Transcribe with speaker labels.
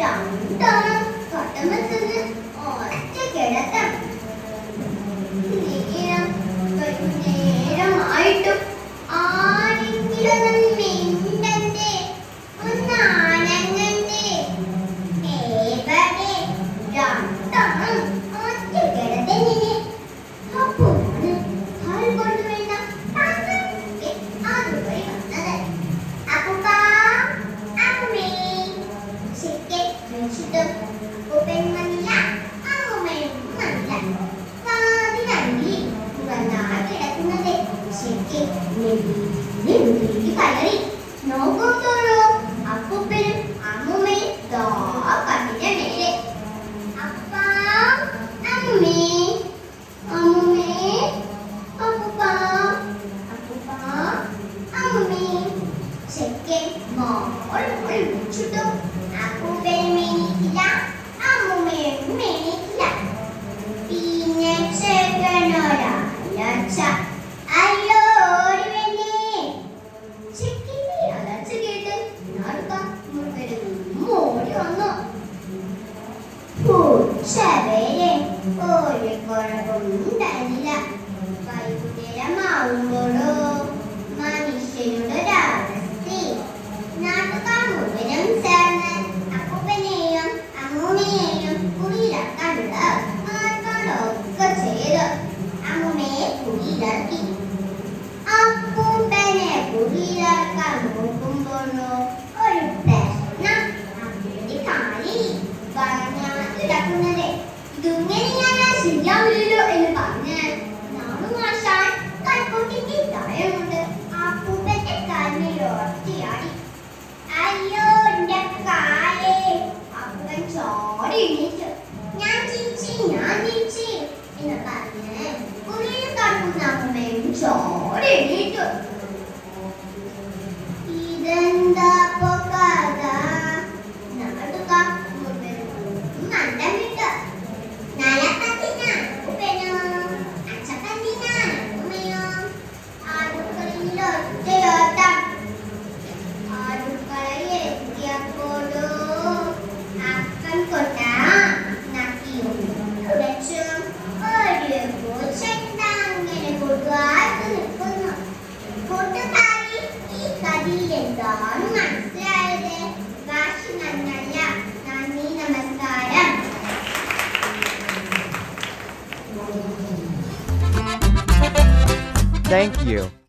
Speaker 1: 小明的 Amén. ശരയെ ഒരു കുഴപ്പമുണ്ടല്ല കാണൂലല്ലോ എന്ന് പറഞ്ഞ് നാണു മാഷാൻ കൈക്കൂട്ടിക്ക് താഴെ കൊണ്ട് അപ്പൂപ്പന്റെ കാലിൽ ഉറച്ചിയാടി. അയ്യോ എന്റെ കാലേ അപ്പൂപ്പൻ ചോടി ഞാൻ തിരിച്ചി ഞാൻ തിരിച്ചി എന്ന് പറഞ്ഞേ ഉള്ളിൽ കണ്ണു നമ്മയും ചോടി എണീറ്റു.
Speaker 2: Thank you.